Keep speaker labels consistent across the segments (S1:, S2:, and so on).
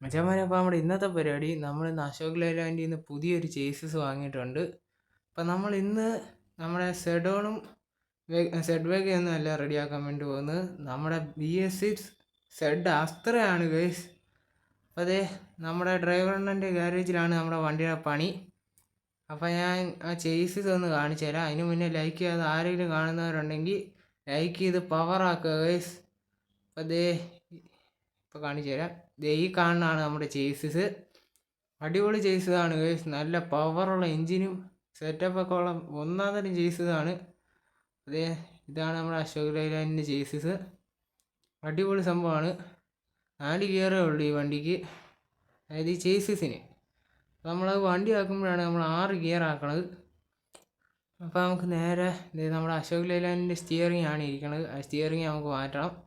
S1: മച്ചാന്മാരെ അപ്പോൾ നമ്മുടെ ഇന്നത്തെ പരിപാടി നമ്മൾ ഇന്ന് അശോക് ലൈലാൻഡിൽ നിന്ന് പുതിയൊരു ചേസസ് വാങ്ങിയിട്ടുണ്ട്. അപ്പം നമ്മൾ ഇന്ന് നമ്മുടെ സെഡോണും സെഡ് വേഗയൊന്നും അല്ല റെഡിയാക്കാൻ വേണ്ടി പോകുന്നത്. നമ്മുടെ ബി എസ് സിക്സ് സെഡ് അസ്ത്രയാണ് ഗൈസ് അപ്പോൾ അതെ നമ്മുടെ ഡ്രൈവറിന്റെ ഗാരേജിലാണ് നമ്മുടെ വണ്ടിയുടെ പണി. അപ്പോൾ ഞാൻ ആ ചേസസ് ഒന്ന് കാണിച്ചു തരാം. അതിന് മുന്നേ ലൈക്ക് ചെയ്യാതെ ആരെങ്കിലും കാണുന്നവരുണ്ടെങ്കിൽ ലൈക്ക് ചെയ്ത് പവറാക്കുക ഗൈസ് അപ്പോൾ അതേ ഇപ്പോൾ കാണിച്ചു തരാം. ഈ കാണുന്നതാണ് നമ്മുടെ ചേസിസ്. അടിപൊളി ചേസിസാണ് ഗൈസ് നല്ല പവറുള്ള എൻജിനും സെറ്റപ്പൊക്കെ ഉള്ള ഒന്നാം തരം ചേസിസാണ്. അതേ ഇതാണ് നമ്മുടെ അശോക് ലൈലാൻഡിന്റെ ചേസിസ്. അടിപൊളി സംഭവമാണ്. നാല് ഗിയറേ ഉള്ളൂ ഈ വണ്ടിക്ക്. അതായത് ഈ ചേസിസിന്. നമ്മളത് വണ്ടി ആക്കുമ്പോഴാണ് നമ്മൾ ആറ് ഗിയർ ആക്കണത്. അപ്പോൾ നമുക്ക് നേരെ നമ്മുടെ അശോക് ലൈലാൻഡിന്റെ സ്റ്റിയറിംഗ് ആണ് ഇരിക്കുന്നത് ആ സ്റ്റിയറിംഗ് നമുക്ക് മാറ്റണം.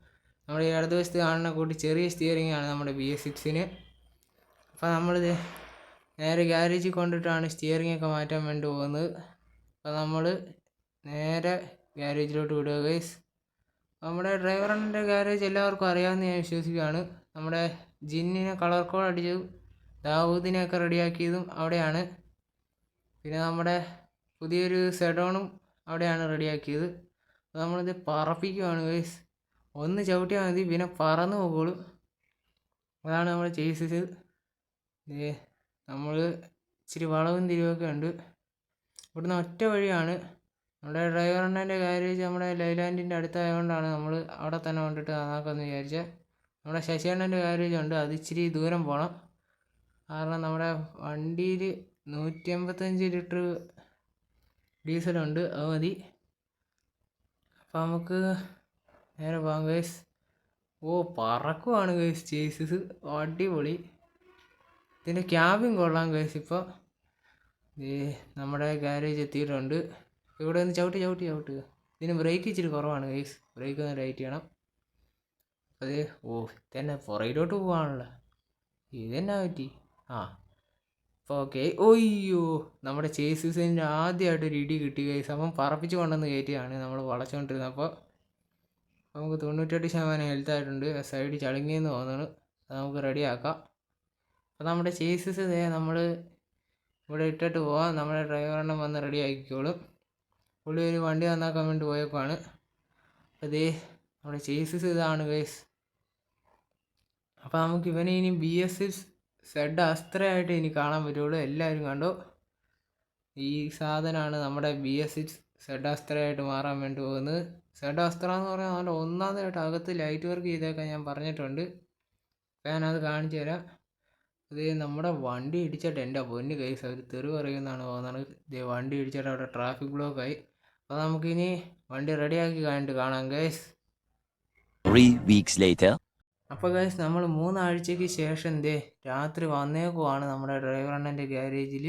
S1: നമ്മുടെ ഈ ഇടതുവശത്ത് കാണുന്ന കൂട്ടി ചെറിയ സ്റ്റിയറിംഗ് ആണ് നമ്മുടെ ബി എസ് സിക്സിന് അപ്പോൾ നമ്മളിത് നേരെ ഗ്യാരേജിൽ കൊണ്ടിട്ടാണ് സ്റ്റിയറിംഗ് ഒക്കെ മാറ്റാൻ വേണ്ടി പോകുന്നത്. അപ്പോൾ നമ്മൾ നേരെ ഗ്യാരേജിലോട്ട് വിടുക ഗൈസ് നമ്മുടെ ഡ്രൈവറിന്റെ ഗ്യാരേജ് എല്ലാവർക്കും അറിയാമെന്ന് ഞാൻ വിശ്വസിക്കുകയാണ്. നമ്മുടെ ജിന്നിനെ കളർ കോഡ് അടിച്ചതും ദാവൂദിനെയൊക്കെ റെഡിയാക്കിയതും അവിടെയാണ്. പിന്നെ നമ്മുടെ പുതിയൊരു സെഡോണും അവിടെയാണ് റെഡിയാക്കിയത്. അപ്പോൾ നമ്മളിത് പറപ്പിക്കുവാണ് ഗൈസ് ഒന്ന് ചവിട്ടിയാൽ മതി പിന്നെ പറന്ന് പോകുള്ളൂ അതാണ് നമ്മൾ ചേസസ് ദേ നമ്മൾ ഇച്ചിരി വളവും തിരിവൊക്കെ ഉണ്ട് ഇവിടുന്ന് ഒറ്റ വഴിയാണ്. നമ്മുടെ ഡ്രൈവർ അണ്ണന്റെ ഗാരേജ് നമ്മുടെ ലൈലാൻഡിന്റെ അടുത്തായതുകൊണ്ടാണ് നമ്മൾ അവിടെ തന്നെ കൊണ്ടിട്ട് നന്നാക്കാമെന്ന് വിചാരിച്ചത് നമ്മുടെ ശശിയണ്ണന്റെ ഗാരേജ് ഉണ്ട് അത് ഇച്ചിരി ദൂരം പോകണം കാരണം നമ്മുടെ വണ്ടിയിൽ നൂറ്റി അമ്പത്തഞ്ച് ലിറ്റർ ഡീസലുണ്ട് അത് മതി. അപ്പോൾ നമുക്ക് നേരെ പോകാം ഗൈസ് ഓ പറക്കുവാണ് ഗൈസ് ചേസസ് അടിപൊളി. ഇതിന്റെ ക്യാബിൻ കൊള്ളാം ഗൈസ് ഇപ്പോൾ നമ്മുടെ ഗാരേജ് എത്തിയിട്ടുണ്ട്. ഇവിടെ ഒന്ന് ചവിട്ടി ചവിട്ടി ചവിട്ടുക ഇതിന് ബ്രേക്ക് ഇച്ചിരി കുറവാണ് ഗൈസ് ബ്രേക്ക് ഒന്ന് ടൈറ്റ് ചെയ്യണം. അത് ഓ ഇതന്നെ പുറയിലോട്ട് പോകാനുള്ള ഇതെന്നാ പറ്റി? ആ അപ്പോൾ ഓക്കെ ഒയ്യോ നമ്മുടെ ചേസസിന്റെ ആദ്യമായിട്ട് ഒരു ഇടി കിട്ടി ഗൈസ് അപ്പം പറപ്പിച്ച് കൊണ്ടുവന്ന് കയറ്റിയാണ് നമ്മൾ വളച്ചുകൊണ്ടിരുന്നപ്പോൾ. നമുക്ക് തൊണ്ണൂറ്റെട്ട് ശതമാനം ഹെൽത്ത് ആയിട്ടുണ്ട്. സൈഡ് ചളുങ്ങിയെന്ന് തോന്നുന്നു. അത് നമുക്ക് റെഡിയാക്കാം അപ്പോൾ നമ്മുടെ ചേസസ് ഇതേ നമ്മൾ ഇവിടെ ഇട്ടിട്ട് പോവാം. നമ്മുടെ ഡ്രൈവറിനെ വന്ന് റെഡിയാക്കിക്കോളും പുള്ളി ഒരു വണ്ടി നന്നാക്കാൻ വേണ്ടി പോയപ്പോഴാണ് അതേ നമ്മുടെ ചേസസ് ഇതാണ് ഗൈസ് അപ്പോൾ നമുക്ക് ഇവനെ ഇനി ബി എസ് എസ് സെഡ് അസ്ത്രയായിട്ട് ഇനി കാണാൻ പറ്റുള്ളൂ. എല്ലാവരും കണ്ടോ. ഈ സാധനമാണ് നമ്മുടെ ബി എസ് സിക്സ് സെഡ് അസ്ത്രയായിട്ട് മാറാൻ വേണ്ടി പോകുന്നത്. സെഡ് വസ്ത്രം എന്ന് പറഞ്ഞാൽ നല്ല ഒന്നാമതായിട്ട് അകത്ത് ലൈറ്റ് വർക്ക് ചെയ്തേക്കാൻ ഞാൻ പറഞ്ഞിട്ടുണ്ട്. ഞാനത് കാണിച്ചു തരാം. ഇത് നമ്മുടെ വണ്ടി ഇടിച്ചിട്ട് എന്റെ പൊന്ന് കേസ് അവർ തെറി പറയുന്നതാണ് പോകുന്നത് ഇത് വണ്ടി ഇടിച്ചിട്ട് അവിടെ ട്രാഫിക് ബ്ലോക്ക് ആയി. അപ്പോൾ നമുക്കിനി വണ്ടി റെഡിയാക്കി കഴിഞ്ഞിട്ട് കാണാം ഗൈസ്. അപ്പോൾ ഗൈസ് നമ്മൾ മൂന്നാഴ്ചയ്ക്ക് ശേഷം ദേ രാത്രി വന്നേക്കുവാണ് നമ്മുടെ ഡ്രൈവർ അണ്ണന്റെ ഗ്യാരേജിൽ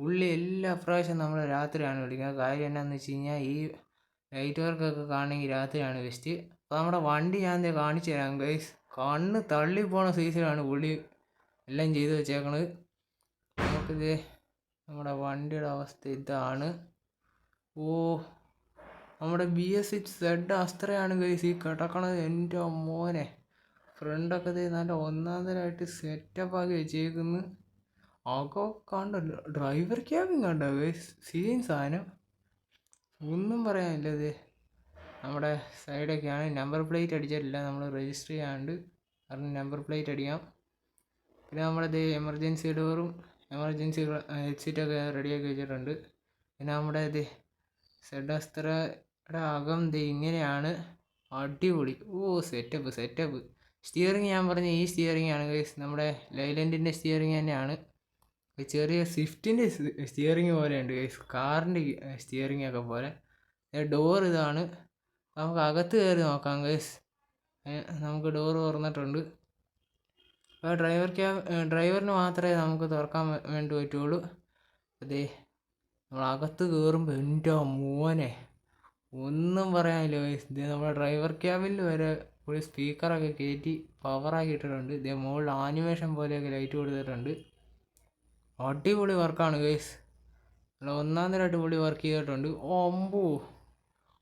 S1: പുള്ളി എല്ലാ പ്രാവശ്യം നമ്മൾ രാത്രിയാണ് വിളിക്കുന്നത്. കാര്യം എന്നാന്ന് വെച്ച് കഴിഞ്ഞാൽ ഈ ലൈറ്റ് വർക്കൊക്കെ കാണണമെങ്കിൽ രാത്രിയാണ് ബെസ്റ്റ് അപ്പോൾ നമ്മുടെ വണ്ടി ഞാൻ ദേ കാണിച്ചു തരാം ഗൈസ് കണ്ണ് തള്ളിപ്പോണ സൈസിലാണ് പുള്ളി എല്ലാം ചെയ്ത് വെച്ചേക്കണത്. നമുക്കിത് നമ്മുടെ വണ്ടിയുടെ അവസ്ഥ ഇതാണ്. ഓ നമ്മുടെ ബി എസ് സിക്സ് സെഡ് അസ്ത്രയാണ് ഗൈസ് ഈ കിടക്കണത് എന്റെ മോനെ. ഫ്രണ്ടൊക്കെ ഇത് നല്ല ഒന്നാന്തരായിട്ട് സെറ്റപ്പ് ആക്കി വെച്ചേക്കുന്നു. അകോ കണ്ടല്ലോ ഡ്രൈവർ ക്യാബിൻ കണ്ടോ ഗൈസ് സീൻ സാധനം. ഒന്നും പറയാനില്ല ഇത് നമ്മുടെ സൈഡൊക്കെയാണ് നമ്പർ പ്ലേറ്റ് അടിച്ചിട്ടില്ല. നമ്മൾ രജിസ്റ്റർ ചെയ്യാണ്ട് കാരണം നമ്പർ പ്ലേറ്റ് അടിക്കാം. പിന്നെ നമ്മുടെ എമർജൻസി ഡോറും എമർജൻസി എക്സിറ്റൊക്കെ റെഡിയാക്കി വെച്ചിട്ടുണ്ട്. പിന്നെ നമ്മുടെ ഇത് സെഡസ്ത്രയുടെ അകം ഇത് ഇങ്ങനെയാണ്. അടിപൊളി. ഓ സെറ്റപ്പ് സെറ്റപ്പ് സ്റ്റിയറിങ് ഞാൻ പറഞ്ഞ ഈ സ്റ്റിയറിങ് ആണ് നമ്മുടെ ലൈലൻഡിന്റെ സ്റ്റിയറിങ് തന്നെയാണ്. ചെറിയ സ്വിഫ്റ്റിന്റെ സ്റ്റിയറിങ് പോലെയുണ്ട്. കാറിന്റെ സ്റ്റിയറിംഗ് ഒക്കെ പോലെ. ഡോർ ഇതാണ്. നമുക്ക് അകത്ത് കയറി നോക്കാം ഗൈസ് നമുക്ക് ഡോർ തുറന്നിട്ടുണ്ട്. അപ്പോൾ ഡ്രൈവർ ക്യാബ് ഡ്രൈവറിന് മാത്രമേ നമുക്ക് തുറക്കാൻ വേണ്ടി പറ്റുള്ളൂ. അതേ നമ്മൾ അകത്ത് കയറുമ്പോൾ എന്റെ മോനെ. ഒന്നും പറയാനില്ല ഗൈസ് ഇത് നമ്മുടെ ഡ്രൈവർ ക്യാബിൽ വരെ ഒരു സ്പീക്കറൊക്കെ കയറ്റി പവറാക്കി ഇട്ടിട്ടുണ്ട് ഇതേ മുകളിൽ ആനിമേഷൻ പോലെയൊക്കെ ലൈറ്റ് കൊടുത്തിട്ടുണ്ട്. അടിപൊളി വർക്കാണ് ഗൈസ് നല്ല ഒന്നാം തരം അടിപൊളി വർക്ക് ചെയ്തിട്ടുണ്ട്. ഒമ്പോ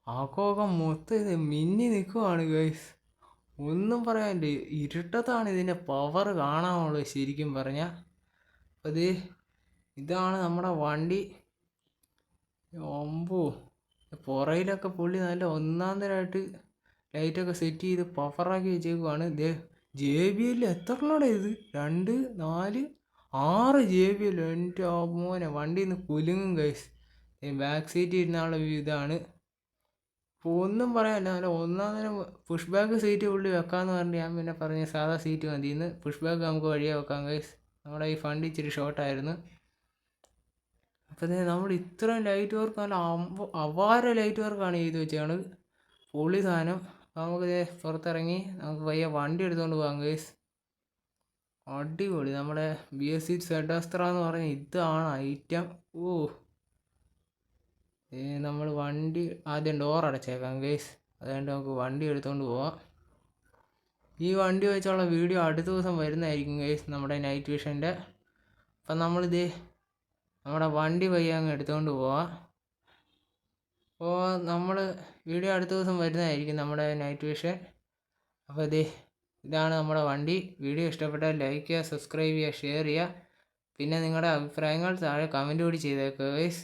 S1: ആക്കമൊക്കെ മൊത്തം മിന്നി നിൽക്കുവാണ് ഗൈസ് ഒന്നും പറയാനില്ല ഇരുട്ടത്താണ് ഇതിന്റെ പവർ കാണാനുള്ളത് ശരിക്കും പറഞ്ഞാൽ അത് ഇതാണ് നമ്മുടെ വണ്ടി. ഒമ്പോ പുറയിലൊക്കെ പുള്ളി നല്ല ഒന്നാം തരമായിട്ട് ലൈറ്റൊക്കെ സെറ്റ് ചെയ്ത് പവറാക്കി വെച്ചേക്കുവാണ്. ജെ ബി എല്ലിൽ എത്ര ഇത്? രണ്ട് നാല് ആറ് ജെ ബി എൽ എന്റെ മോനെ വണ്ടിയിൽ നിന്ന് കുലുങ്ങും കൈസ് ബാക്ക് സീറ്റ് ഇരുന്നുള്ള ഇതാണ്. ഒന്നും പറയാനില്ല. നല്ല ഒന്നാം നേരം പുഷ് ബാക്ക് സീറ്റ് ഉള്ളിൽ വെക്കാമെന്ന് പറഞ്ഞിട്ട് ഞാൻ പിന്നെ പറഞ്ഞു സാധാ സീറ്റ് മതി. ഇന്ന് പുഷ് ബാക്ക് നമുക്ക് വഴിയെ വെക്കാം കൈസ് നമ്മുടെ ഈ ഫണ്ട് ഇച്ചിരി ഷോർട്ടായിരുന്നു അപ്പോൾ ദേ നമ്മൾ ഇത്രയും ലൈറ്റ് വർക്ക് നല്ല അവാര ലൈറ്റ് വർക്കാണ് ചെയ്ത് വെച്ചാണ് പൊളി സാധനം. അപ്പോൾ നമുക്ക് പുറത്തിറങ്ങി. നമുക്ക് പയ്യെ വണ്ടി എടുത്തുകൊണ്ട് പോകാം ഗൈസ് അടിപൊളി. നമ്മുടെ ബി എസ് സി സെഡാസ്ത്ര എന്ന് പറഞ്ഞ ഇതാണ് ഐറ്റം ഓ. നമ്മൾ വണ്ടി ആദ്യം ഡോർ അടച്ചേക്കാം ഗൈസ് അതുകൊണ്ട് നമുക്ക് വണ്ടി എടുത്തുകൊണ്ട് പോവാം. ഈ വണ്ടി വെച്ചുള്ള വീഡിയോ അടുത്ത ദിവസം വരുന്നതായിരിക്കും ഗൈസ് നമ്മുടെ നൈറ്റ് വിഷന്റെ അപ്പം നമ്മളിത് നമ്മുടെ വണ്ടി പയ്യെ അങ്ങ് എടുത്തുകൊണ്ട് പോവാം. അപ്പോൾ നമ്മൾ വീഡിയോ അടുത്ത ദിവസം വരുന്നതായിരിക്കും നമ്മുടെ നൈറ്റ് വിഷൻ അപ്പോൾ ഇതേ ഇതാണ് നമ്മുടെ വണ്ടി. വീഡിയോ ഇഷ്ടപ്പെട്ടാൽ ലൈക്ക് ചെയ്യുക സബ്സ്ക്രൈബ് ചെയ്യുക ഷെയർ ചെയ്യുക. പിന്നെ നിങ്ങളുടെ അഭിപ്രായങ്ങൾ താഴെ കമന്റ് കൂടി ചെയ്തേക്കുക ഗൈസ്